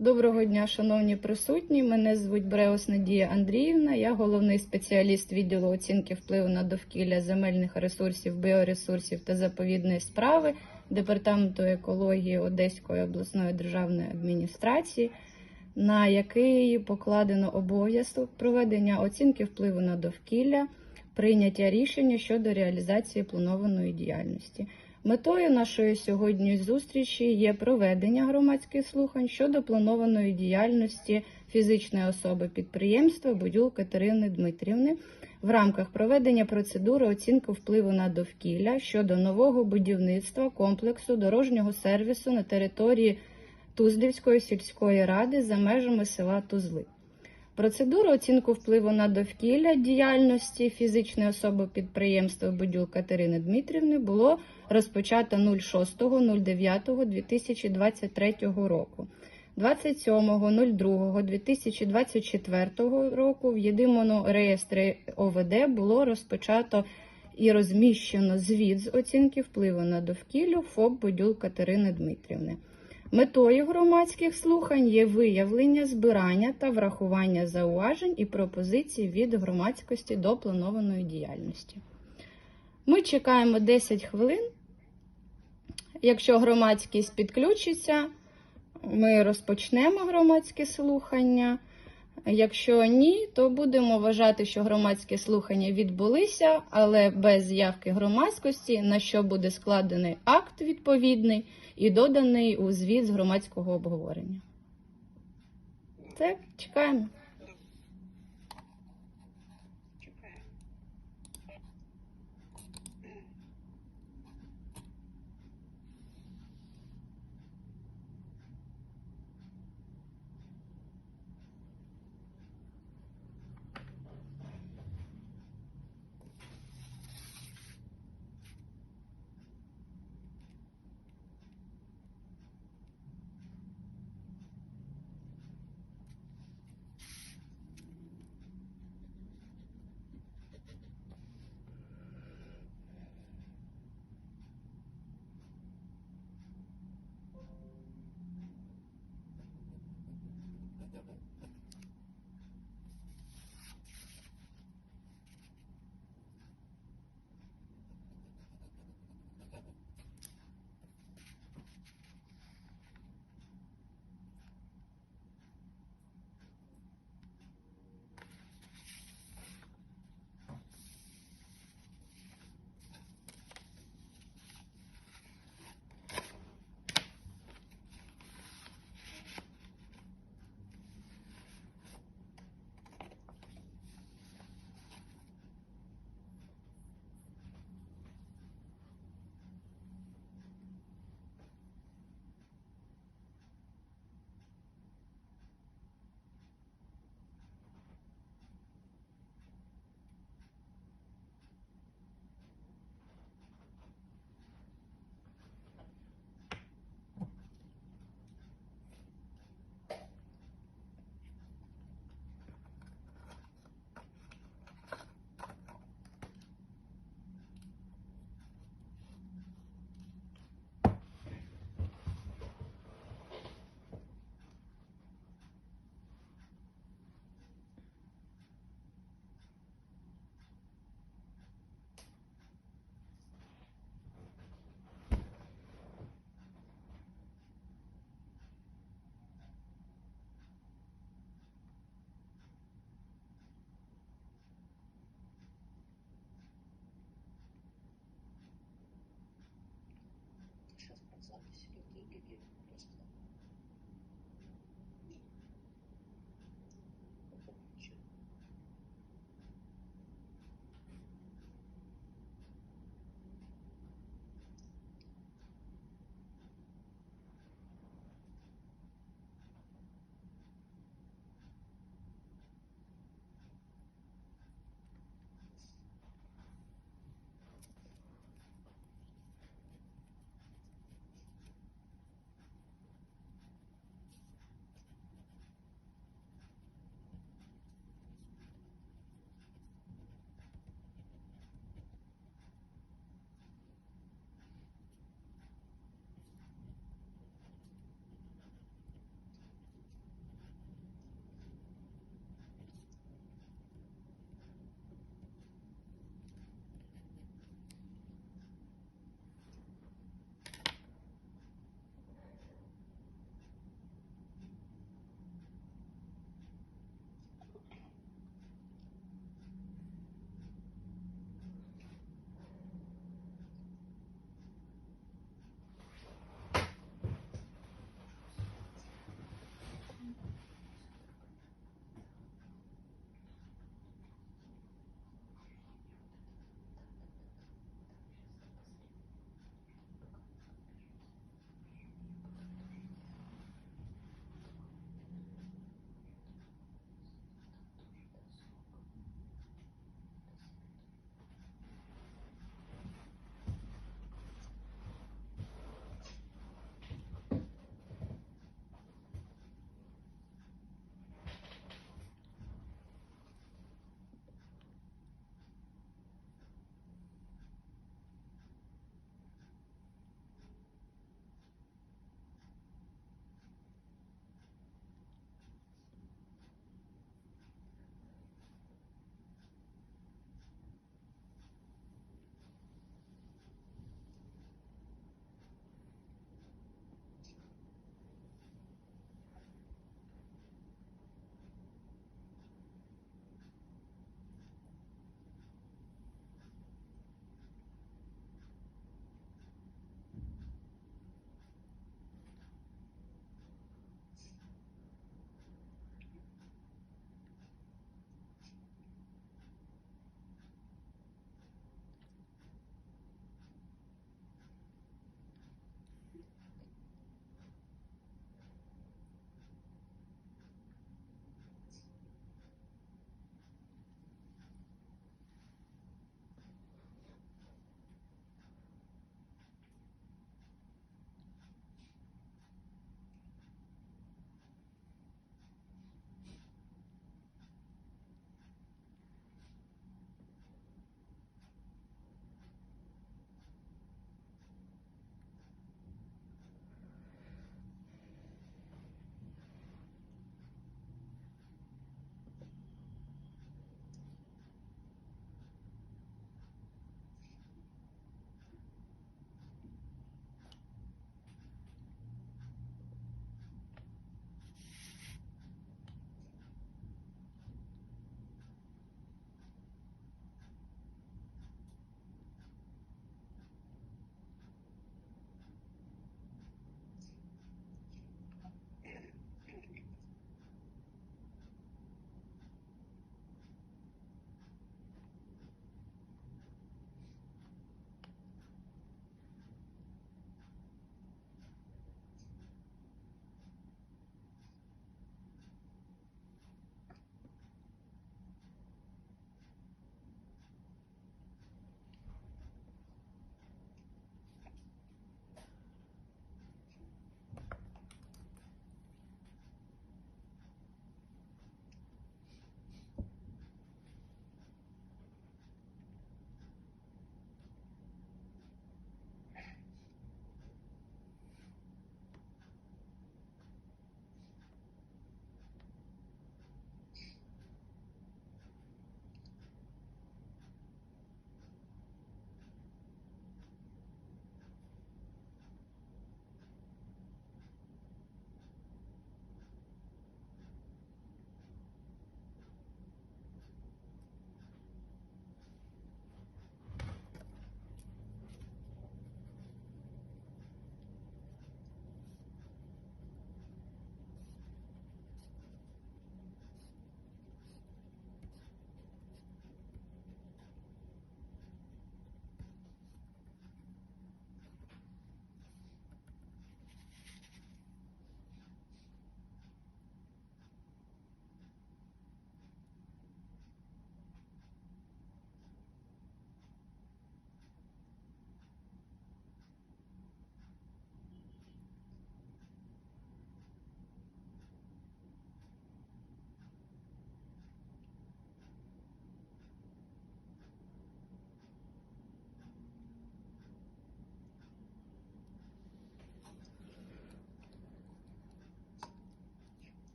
Доброго дня, шановні присутні. Мене звуть Бреус Надія Андріївна. Я головний спеціаліст відділу оцінки впливу на довкілля земельних ресурсів, біоресурсів та заповідної справи Департаменту екології Одеської обласної державної адміністрації, на який покладено обов'язок проведення оцінки впливу на довкілля, прийняття рішення щодо реалізації планованої діяльності. Метою нашої сьогоднішньої зустрічі є проведення громадських слухань щодо планованої діяльності фізичної особи підприємства Будюл Катерини Дмитрівни в рамках проведення процедури оцінки впливу на довкілля щодо нового будівництва комплексу дорожнього сервісу на території Туздівської сільської ради за межами села Тузли. Процедуру оцінку впливу на довкілля діяльності фізичної особи підприємства Будюл Катерини Дмитрівни було розпочато 06.09.2023 року. 27.02.2024 року в єдиному реєстрі ОВД було розпочато і розміщено звіт з оцінки впливу на довкілля ФОП Будюл Катерини Дмитрівни. Метою громадських слухань є виявлення, збирання та врахування зауважень і пропозицій від громадськості до планованої діяльності. Ми чекаємо 10 хвилин. Якщо громадськість підключиться, ми розпочнемо громадське слухання. Якщо ні, то будемо вважати, що громадські слухання відбулися, але без заявки громадськості, на що буде складений акт відповідний і доданий у звіт з громадського обговорення. Це чекаємо.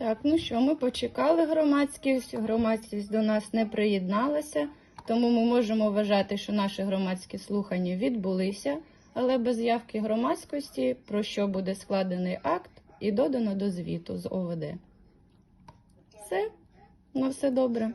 Так, ну що, ми почекали громадськість. Громадськість до нас не приєдналася, тому ми можемо вважати, що наші громадські слухання відбулися, але без явки громадськості, про що буде складений акт і додано до звіту з ОВД. Все, на все добре.